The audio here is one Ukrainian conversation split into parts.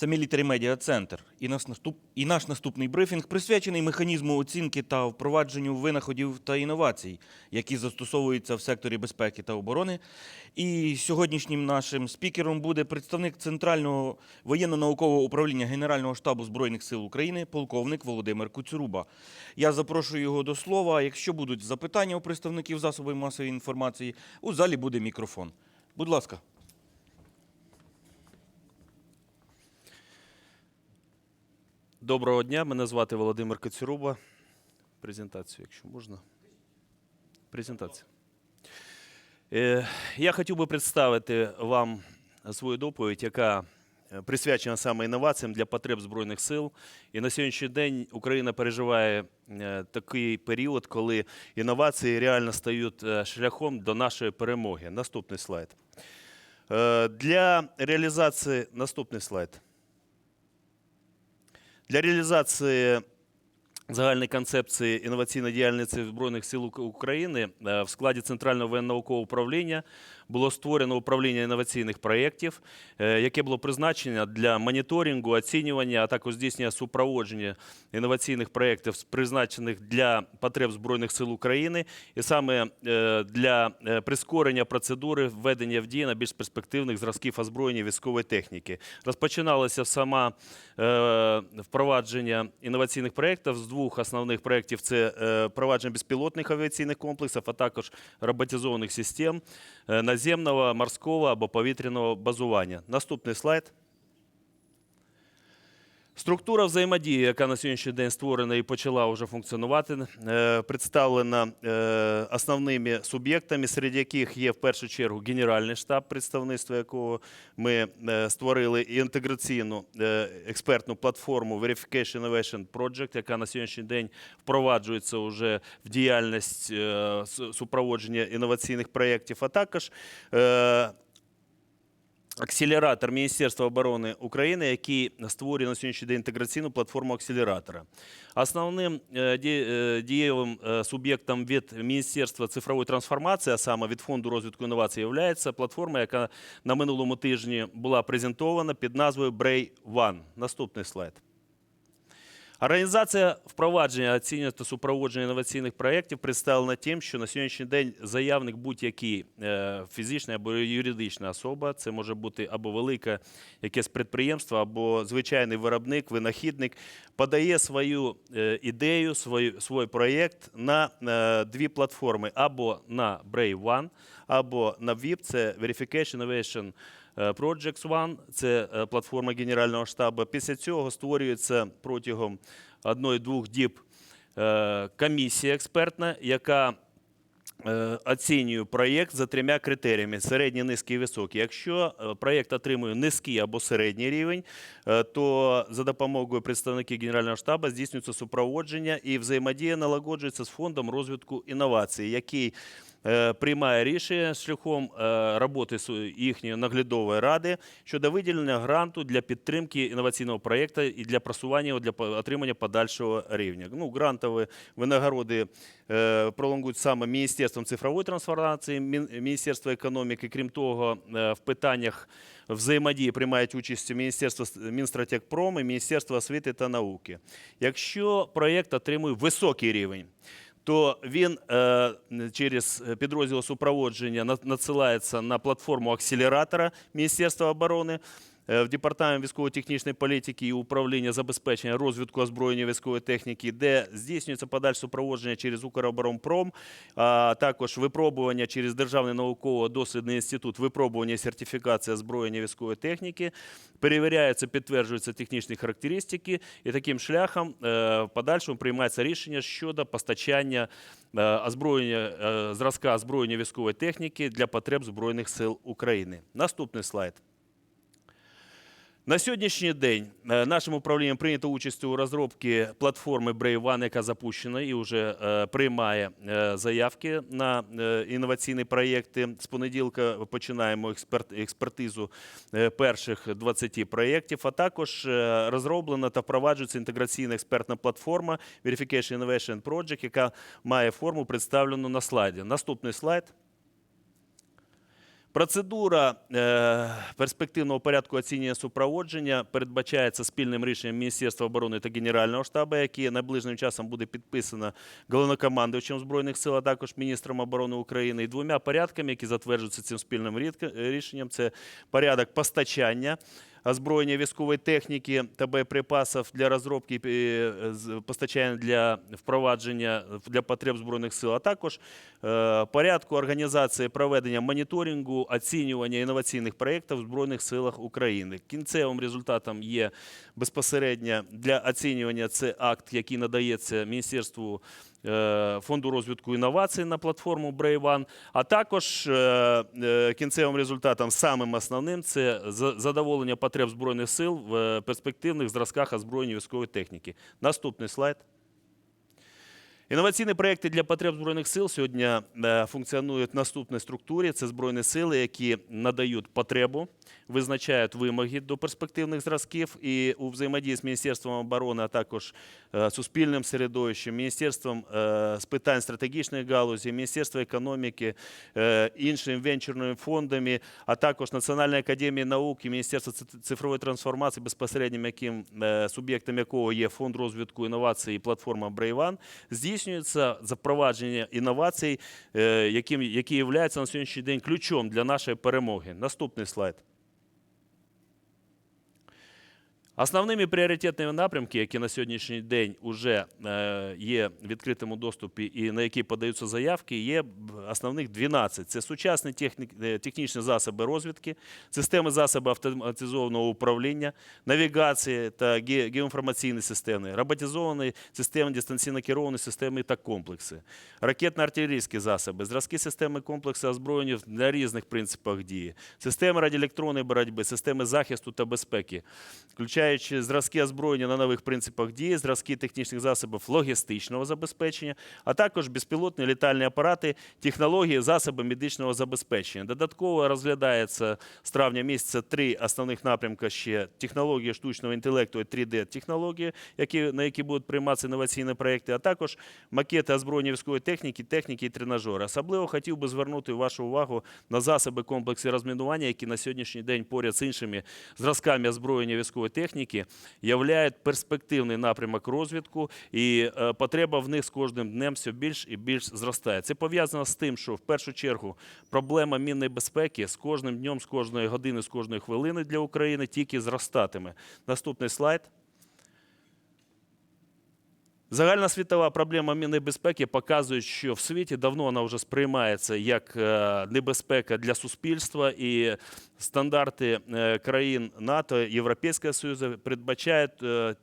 Це Military Media Center. І наш, наступ... і наш наступний брифінг присвячений механізму оцінки та впровадженню винаходів та інновацій, які застосовуються в секторі безпеки та оборони. І сьогоднішнім нашим спікером буде представник Центрального воєнно-наукового управління Генерального штабу Збройних сил України, полковник Володимир Куцюруба. Я запрошую його до слова. Якщо будуть запитання у представників засобів масової інформації, у залі буде мікрофон. Будь ласка. Доброго дня, мене звати Володимир Коцюруба. Презентацію, якщо можна. Презентація. Е, Я хотів би представити вам свою доповідь, яка е, присвячена саме інноваціям для потреб Збройних сил. І на сьогоднішній день Україна переживає е, такий період, коли інновації реально стають шляхом до нашої перемоги. Наступний слайд. Для реалізації наступний слайд. Для реалізації загальної концепції інноваційної діяльності Збройних сил України е, в складі Центрального воєнного управління було створено управління інноваційних проєктів, е, яке було призначено для моніторингу, оцінювання, а також здійснення супроводження інноваційних проєктів, призначених для потреб Збройних сил України, і саме е, для е, прискорення процедури введення в дію на більш перспективних зразків озброєння військової техніки. Розпочиналося сама впровадження інноваційних проєктів з двох основних проєктів: це впровадження безпілотних авіаційних комплексів, а також роботизованих систем е, наземного, морського або повітряного базування. Наступний слайд. Структура взаємодії, яка на сьогоднішній день створена і почала вже функціонувати, е, представлена е, основними суб'єктами, серед яких є в першу чергу Генеральний штаб, представництво якого ми е, створили інтеграційну експертну платформу Verification Innovation Project, яка на сьогоднішній день впроваджується вже в діяльність супроводження інноваційних проєктів, а також акселератор Міністерства оборони України, який створює на сьогоднішній день інтеграційну платформу акселератора. Основним е, е, дієвим е, суб'єктом від Міністерства цифрової трансформації, а саме від фонду розвитку інновацій, є платформа, яка на минулому тижні була презентована під назвою Bray One. Наступний слайд. Організація впровадження, оцінювання та супроводження інноваційних проєктів представлена тим, що на сьогоднішній день заявник будь-який е, фізична або юридична особа, це може бути або велике якесь підприємство, або звичайний виробник, винахідник, подає свою е, ідею, свою, свій проєкт на е, дві платформи: або на Brave One, або на VIP, це Verification Innovation Projects One, це е, платформа Генерального штабу. Після цього створюється протягом одної-двох діб е, комісія експертна, яка е, оцінює проєкт за трьома критеріями: середній, низький і високий. Якщо е, проєкт отримує низький або середній рівень, е, то за допомогою представників Генерального штабу здійснюється супроводження і взаємодія налагоджується з фондом розвитку інновацій, який е, приймає рішення шляхом е, роботи їхньої наглядової ради щодо виділення гранту для підтримки інноваційного проєкту і для просування його для отримання подальшого рівня. Ну, грантові винагороди е, пролонгують саме Міністерством цифрової трансформації, Міністерство економіки. Крім того, е, в питаннях взаємодії приймають участь Міністерство Мінстратегпром і Міністерство освіти та науки. Якщо проєкт отримує високий рівень, то він е, через підрозділ супроводження на- надсилається на платформу акселератора Міністерства оборони. е, в департамент військово-технічної політики і управління забезпечення розвитку озброєння військової техніки, де здійснюється подальше супроводження через Укроборонпром, а також випробування через Державний науково-дослідний інститут випробування і сертифікація озброєння військової техніки, перевіряються, підтверджуються технічні характеристики, і таким шляхом е, в подальшому приймається рішення щодо постачання е, озброєння, е, зразка озброєння військової техніки для потреб Збройних сил України. Наступний слайд. На сьогоднішній день е, нашим управлінням прийнято участь у розробці платформи Brave One, яка запущена і вже е, приймає е, заявки на інноваційні проєкти. З понеділка починаємо експертизу перших 20 проєктів, а також розроблена та впроваджується інтеграційна експертна платформа Verification Innovation Project, яка має форму представлену на слайді. Наступний слайд. Процедура е, перспективного порядку оцінювання супроводження передбачається спільним рішенням Міністерства оборони та Генерального штабу, яке найближчим часом буде підписано головнокомандуючим Збройних сил, а також міністром оборони України, і двома порядками, які затверджуються цим спільним рішенням. Це порядок постачання озброєння військової техніки та боєприпасів для розробки е, з- постачання для впровадження для потреб збройних сил, а також е, порядку організації проведення моніторингу, оцінювання інноваційних проєктів в збройних силах України. Кінцевим результатом є безпосередньо для оцінювання це акт, який надається міністерству. Е, Фонду розвитку інновацій на платформу Brave а також е, е, кінцевим результатом, самим основним, це задоволення потреб Збройних сил в перспективних зразках озброєння військової техніки. Наступний слайд. Інноваційні проекти для потреб збройних сил сьогодні функціонують в наступній структурі. Це збройні сили, які надають потребу, визначають вимоги до перспективних зразків і у взаємодії з Міністерством оборони, а також суспільним середовищем, Міністерством е, з питань стратегічної галузі, Міністерством економіки, е, іншими венчурними фондами, а також Національної академії наук і Міністерство ци- цифрової трансформації, безпосереднім яким е, суб'єктом якого є фонд розвитку інновацій і платформа Брейван, здійснюється запровадження інновацій, е, які являються на сьогоднішній день ключом для нашої перемоги. Наступний слайд. Основними пріоритетними напрямки, які на сьогоднішній день вже е, є в відкритому доступі і на які подаються заявки, є основних 12. Це сучасні е, технічні засоби розвідки, системи засоби автоматизованого управління, навігації та геоінформаційні системи, роботизовані системи дистанційно керовані системи та комплекси, ракетно-артилерійські засоби, зразки системи комплексу озброєння на різних принципах дії, системи радіоелектронної боротьби, системи захисту та безпеки, включаючи зразки озброєння на нових принципах дії, зразки технічних засобів логістичного забезпечення, а також безпілотні літальні апарати, технології, засоби медичного забезпечення. Додатково розглядається з травня місяця три основних напрямки ще технології штучного інтелекту і 3D-технології, які, на які будуть прийматися інноваційні проекти, а також макети озброєння військової техніки, техніки і тренажери. Особливо хотів би звернути вашу увагу на засоби комплексу розмінування, які на сьогоднішній день поряд з іншими зразками озброєння військової техніки являють перспективний напрямок розвідку, і е, потреба в них з кожним днем все більш і більш зростає. Це пов'язано з тим, що в першу чергу проблема мінної безпеки з кожним днем, з кожної години, з кожної хвилини для України тільки зростатиме. Наступний слайд. Загальна світова проблема мінної безпеки показує, що в світі давно вона вже сприймається як е, небезпека для суспільства, і стандарти е, країн НАТО, Європейського Союзу передбачають е,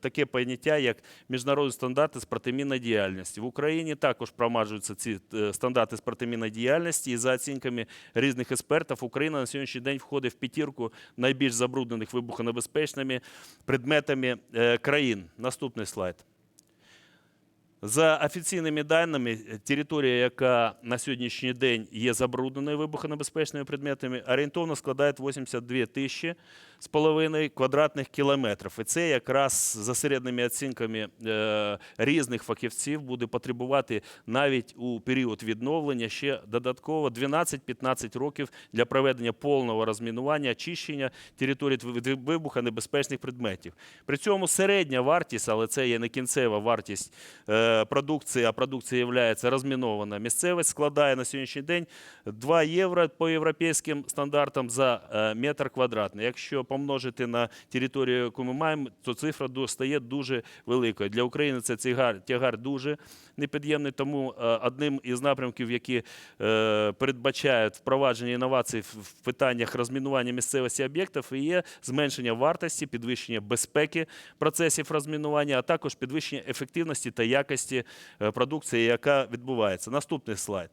таке поняття, як міжнародні стандарти з протимінної діяльності. В Україні також промаджуються ці стандарти з протимінної діяльності, і за оцінками різних експертів, Україна на сьогоднішній день входить в п'ятірку найбільш забруднених вибухонебезпечними предметами країн. Наступний слайд. За офіційними даними, територія, яка на сьогоднішній день є забрудненою вибухонебезпечними предметами, орієнтовно складає 82 тисячі з половиною квадратних кілометрів. І це якраз за середніми оцінками е, різних фахівців буде потребувати навіть у період відновлення ще додатково 12-15 років для проведення повного розмінування, очищення території від вибухонебезпечних предметів. При цьому середня вартість, але це є не кінцева вартість е, продукції, а продукція є розмінована місцевість, складає на сьогоднішній день 2 євро по європейським стандартам за е, метр квадратний. Якщо помножити на територію, яку ми маємо, то цифра стає дуже великою. Для України це тягар, тягар дуже непід'ємний, тому е, одним із напрямків, які е, передбачають впровадження інновацій в- в питаннях розмінування місцевості об'єктів, є зменшення вартості, підвищення безпеки процесів розмінування, а також підвищення ефективності та якості е, продукції, яка відбувається. Наступний слайд.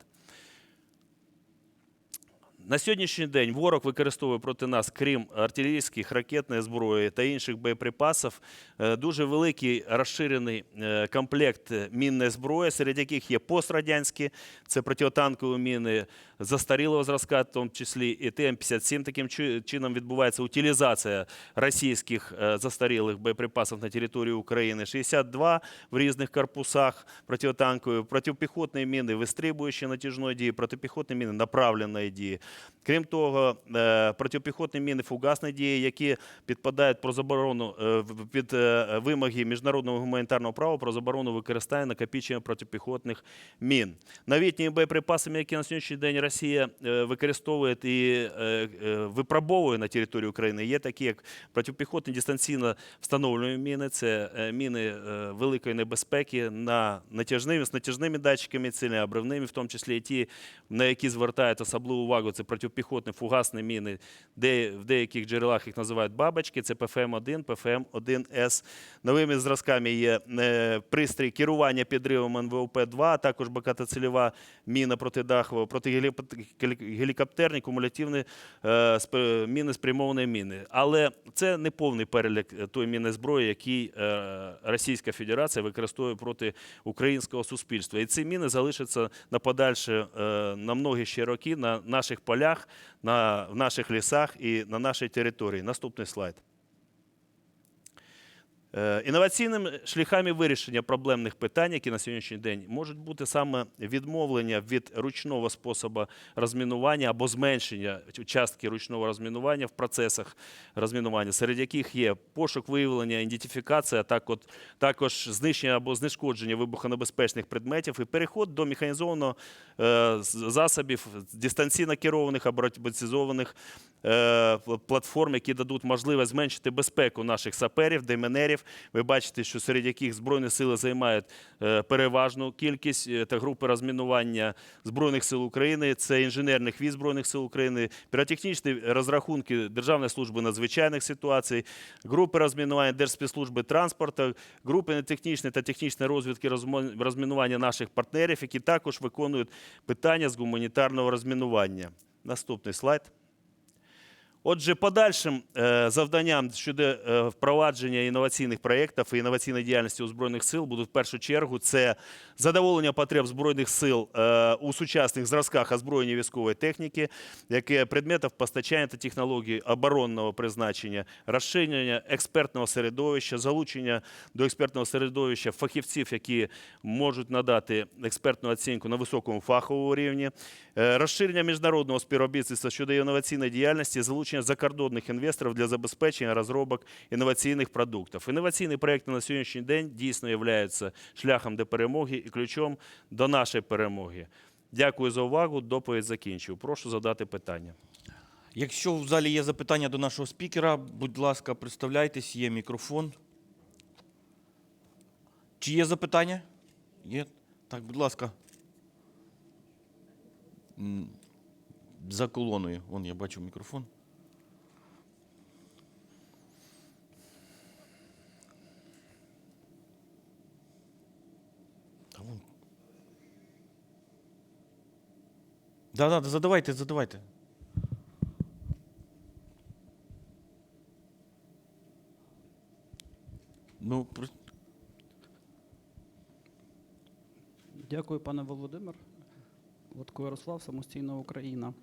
На сьогоднішній день ворог використовує проти нас, крім артилерійських, ракетної зброї та інших боєприпасів, е, дуже великий розширений е, комплект мінної зброї, серед яких є пострадянські, це протитанкові міни застарілого зразка, в тому числі і ТМ-57. Таким чином відбувається утилізація російських е, застарілих боєприпасів на території України. 62 в різних корпусах протитанкові, протипіхотні міни, вистрибуючі натяжної дії, протипіхотні міни направленої дії. Крім того, е, протипіхотні міни фугасної дії, які підпадають про заборону е, під е, вимоги міжнародного гуманітарного права про заборону використання накопичення протипіхотних мін. Новітніми боєприпасами, які на сьогоднішній день Росія використовує і випробовує на території України, є такі, як протипіхотні дистанційно встановлювані міни, це міни великої небезпеки на натяжними, з натяжними датчиками цілі, обривними, в тому числі і ті, на які звертають особливу увагу, це протипіхотні фугасні міни, де в деяких джерелах їх називають бабочки, це ПФМ-1, ПФМ-1С. Новими зразками є е, пристрій керування підривом НВОП-2, а також багатоцільова міна протидахова, протигелікоптерні, кумулятивні е, міни спрямовані міни. Але це не повний перелік е, тої міни зброї, який Російська Федерація використовує проти українського суспільства. І ці міни залишаться на подальше на многі ще роки на наших полях, на, в наших лісах і на нашій території. Наступний слайд. Е, Інноваційними шляхами вирішення проблемних питань, які на сьогоднішній день можуть бути саме відмовлення від ручного способу розмінування або зменшення частки ручного розмінування в процесах розмінування, серед яких є пошук, виявлення, ідентифікація, також знищення або знешкодження вибухонебезпечних предметів і переход до механізованого е, засобів дистанційно керованих або роботизованих е, платформ, які дадуть можливість зменшити безпеку наших саперів, демінерів. Ви бачите, що серед яких Збройні сили займають е, переважну кількість е, та групи розмінування Збройних сил України, це інженерних військ Збройних сил України, піротехнічні розрахунки Державної служби надзвичайних ситуацій, групи розмінування Держспецслужби транспорту, групи технічної та технічної розвідки розмінування наших партнерів, які також виконують питання з гуманітарного розмінування. Наступний слайд. Отже, подальшим е, завданням щодо е, впровадження інноваційних проєктів і інноваційної діяльності у Збройних сил будуть в першу чергу це задоволення потреб Збройних сил е, у сучасних зразках озброєння військової техніки, яке предметів постачання та технологій оборонного призначення, розширення експертного середовища, залучення до експертного середовища фахівців, які можуть надати експертну оцінку на високому фаховому рівні, розширення міжнародного співробітництва щодо інноваційної діяльності, залучення закордонних інвесторів для забезпечення розробок інноваційних продуктів. Інноваційні проекти на сьогоднішній день дійсно являються шляхом до перемоги і ключом до нашої перемоги. Дякую за увагу. Доповідь закінчив. Прошу задати питання. Якщо в залі є запитання до нашого спікера, будь ласка, представляйтесь, є мікрофон. Чи є запитання? Є? Так, будь ласка. За колоною. Вон я бачу мікрофон. Та вон. Да, да, задавайте, задавайте. Ну, Дякую, пане Володимир. Лотко Ярослав, самостійна Україна.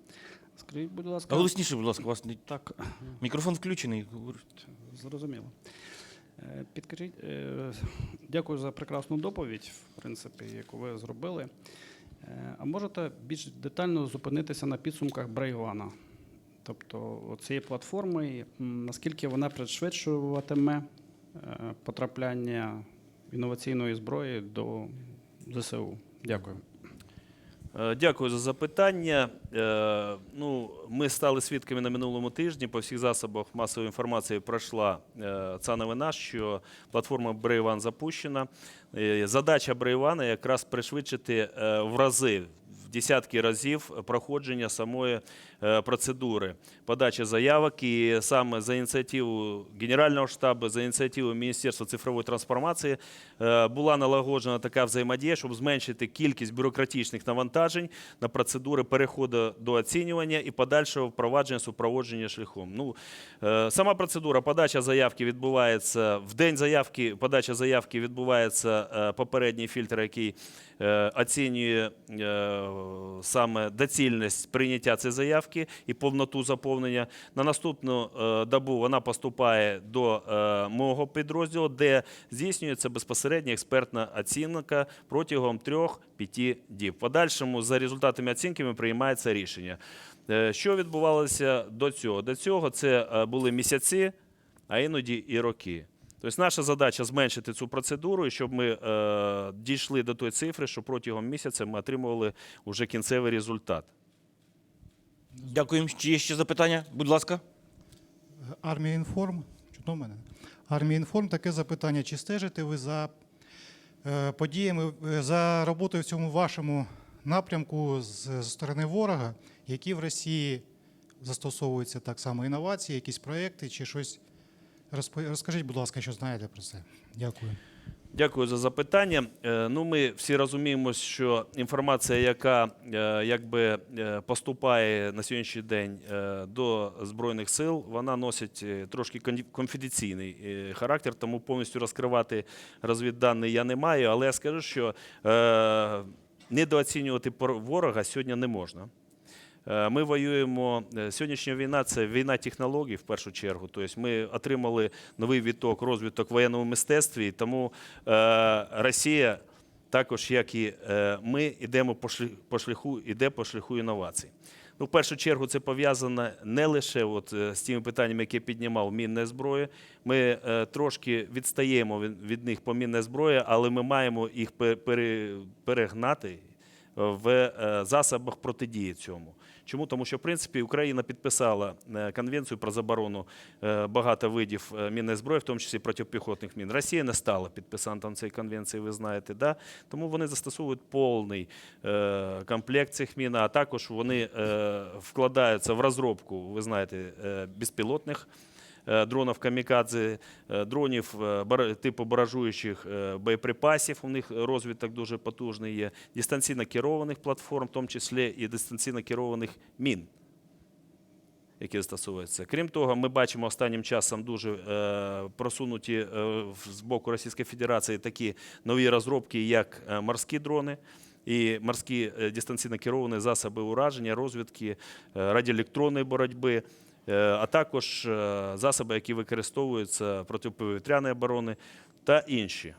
Скажіть, будь ласка, голосніше, будь ласка, у вас не... так, мікрофон включений. говорить. зрозуміло. Е, Підкажіть, е, дякую за прекрасну доповідь, в принципі, яку ви зробили. Е, А можете більш детально зупинитися на підсумках Брейвана? Тобто цієї платформи, наскільки вона пришвидшуватиме е, потрапляння інноваційної зброї до ЗСУ? Дякую. Е, Дякую за запитання. Е, Ну, ми стали свідками на минулому тижні. По всіх засобах масової інформації пройшла е, ця новина, що платформа Брейван запущена. Задача Брейвана якраз пришвидшити в рази. Десятки разів проходження самої е, процедури подачі заявок, і саме за ініціативу Генерального штабу, за ініціативу Міністерства цифрової трансформації е, була налагоджена така взаємодія, щоб зменшити кількість бюрократичних навантажень на процедури переходу до оцінювання і подальшого впровадження супроводження шляхом. Ну, е, сама процедура подача заявки відбувається в день заявки. Подача заявки відбувається попередній фільтр, який оцінює е, саме доцільність прийняття цієї заявки і повноту заповнення. На наступну е, добу вона поступає до е, мого підрозділу, де здійснюється безпосередня експертна оцінка протягом 3-5 діб. В Подальшому за результатами оцінки приймається рішення. Е, Що відбувалося до цього? До цього це е, були місяці, а іноді і роки. Тобто наша задача зменшити цю процедуру, і щоб ми е, дійшли до тої цифри, що протягом місяця ми отримували вже кінцевий результат. Дякуємо. Чи є ще запитання? Будь ласка. Армія інформ. Чудно мене. Армія інформ таке запитання. Чи стежите ви за е, подіями, е, за роботою в цьому вашому напрямку з, з сторони ворога, які в Росії застосовуються так само інновації, якісь проекти чи щось? Розкажіть, будь ласка, що знаєте про це. Дякую. Дякую за запитання. Е, Ну, ми всі розуміємо, що інформація, яка е, якби е, поступає на сьогоднішній день до збройних сил, вона носить трошки кон- конфіденційний характер, тому повністю розкривати розвіддані я не маю. Але я скажу, що недооцінювати ворога сьогодні не можна. Е, Ми воюємо. е, Сьогоднішня війна це війна технологій в першу чергу. Тобто ми отримали новий віток, розвиток в воєнному мистецтві. Тому е, Росія, також як і ми, йдемо по шляху, іде по шляху інновацій. Ну, в першу чергу це пов'язано не лише от, з тими питаннями, які піднімав мінне зброя. Ми е, трошки відстаємо від, від них по мінне зброї, але ми маємо їх пе- пере- перегнати в е, засобах протидії цьому. Чому? Тому що, в принципі, Україна підписала е, конвенцію про заборону е, багато видів мінної зброї, в тому числі протипіхотних мін. Росія не стала підписантом цієї конвенції, ви знаєте. Да? Тому вони застосовують повний комплект цих мін, а також вони вкладаються в розробку, ви знаєте, безпілотних дронів камікадзе, е, дронів е, типу баражуючих боєприпасів. У них розвиток дуже потужний є, дистанційно керованих платформ, в тому числі і дистанційно керованих мін. Які застосовуються. Крім того, ми бачимо останнім часом дуже е, просунуті е, з боку Російської Федерації такі нові розробки, як е, морські дрони і морські дистанційно керовані засоби ураження, розвідки, радіоелектронної боротьби, а також е, засоби, які використовуються протиповітряної оборони та інші.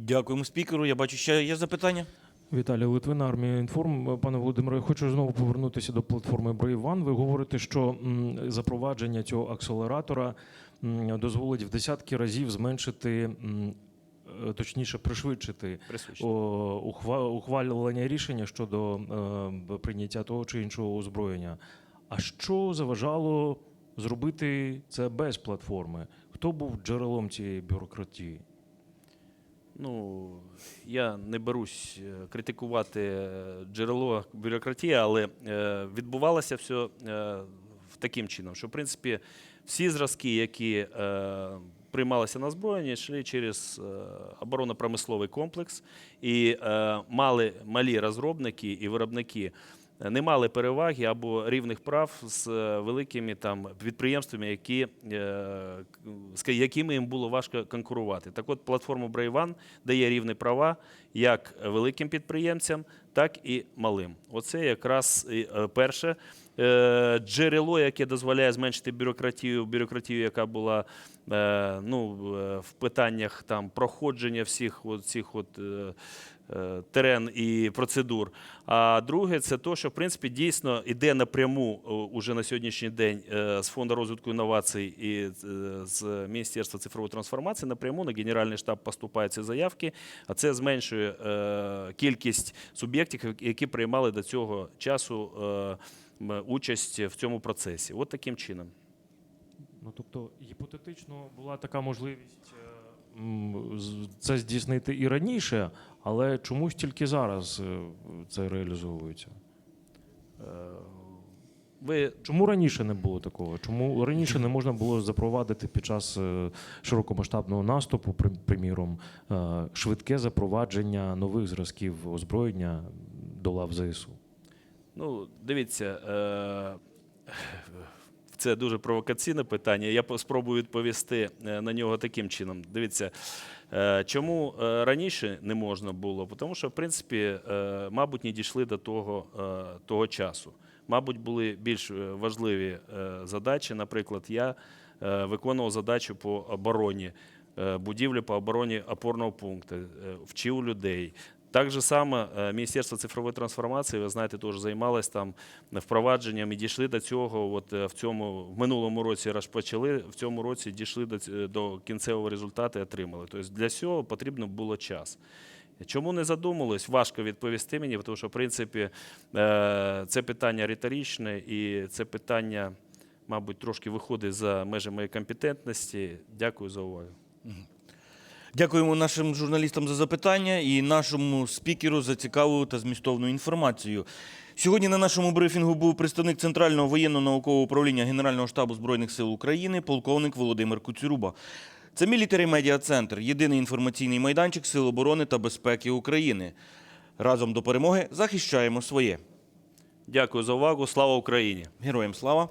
Дякуємо спікеру. Я бачу, ще є запитання. Віталій Литвин, армія інформ. Пане Володимире, я хочу знову повернутися до платформи Brave One. Ви говорите, що запровадження цього акселератора дозволить в десятки разів зменшити, е, точніше, пришвидшити ухвалювання рішення щодо е, прийняття того чи іншого озброєння. А що заважало зробити це без платформи? Хто був джерелом цієї бюрократії? Ну, я не берусь е, критикувати е, джерело бюрократії, але е, відбувалося все е, таким чином, що в принципі всі зразки, які е, приймалися на озброєння, йшли через е, оборонно-промисловий комплекс і е, мали малі розробники і виробники. е, Не мали переваги або рівних прав з великими там підприємствами, які, з якими їм було важко конкурувати. Так от платформа Brave дає рівні права як великим підприємцям, так і малим. Оце якраз перше джерело, яке дозволяє зменшити бюрократію, бюрократію, яка була ну, е, в питаннях там проходження всіх цих от. е, е, Терен і процедур. А друге, це те, що в принципі дійсно йде напряму уже на сьогоднішній день е, з фонду розвитку інновацій і е, з Міністерства цифрової трансформації напряму на Генеральний штаб поступають ці заявки, а це зменшує е, кількість суб'єктів, які приймали до цього часу е, участь в цьому процесі. От таким чином. Ну тобто, гіпотетично була така можливість е, це здійснити і раніше, але чомусь тільки зараз е, це реалізовується. Е, Ви Чому раніше не було такого? Чому раніше не можна було запровадити під час широкомасштабного наступу, приміром, швидке запровадження нових зразків озброєння до лав ЗСУ? Ну, дивіться, е, це дуже провокаційне питання. Я спробую відповісти е, на нього таким чином. Дивіться, е, чому е, раніше не можна було? Тому що, в принципі, мабуть, не дійшли до того, того часу. Мабуть, були більш важливі задачі. Наприклад, я виконував задачу по обороні, будівлі по обороні опорного пункту, вчив людей. Так же само е, Міністерство цифрової трансформації, ви знаєте, теж займалось там впровадженням і дійшли до цього. От е, в цьому в минулому році розпочали, в цьому році дійшли до, до кінцевого результату і отримали. Тобто для цього потрібно було час. Чому не задумались? Важко відповісти мені, тому що, в принципі, е, це питання риторичне і це питання, мабуть, трошки виходить за межі моєї компетентності. Дякую за увагу. Дякуємо нашим журналістам за запитання і нашому спікеру за цікаву та змістовну інформацію. Сьогодні на нашому брифінгу був представник Центрального воєнно-наукового управління Генерального штабу Збройних сил України, полковник Володимир Куцюруба. Це Мілітарі Медіа Центр, єдиний інформаційний майданчик Сил оборони та безпеки України. Разом до перемоги захищаємо своє. Дякую за увагу. Слава Україні! Героям слава!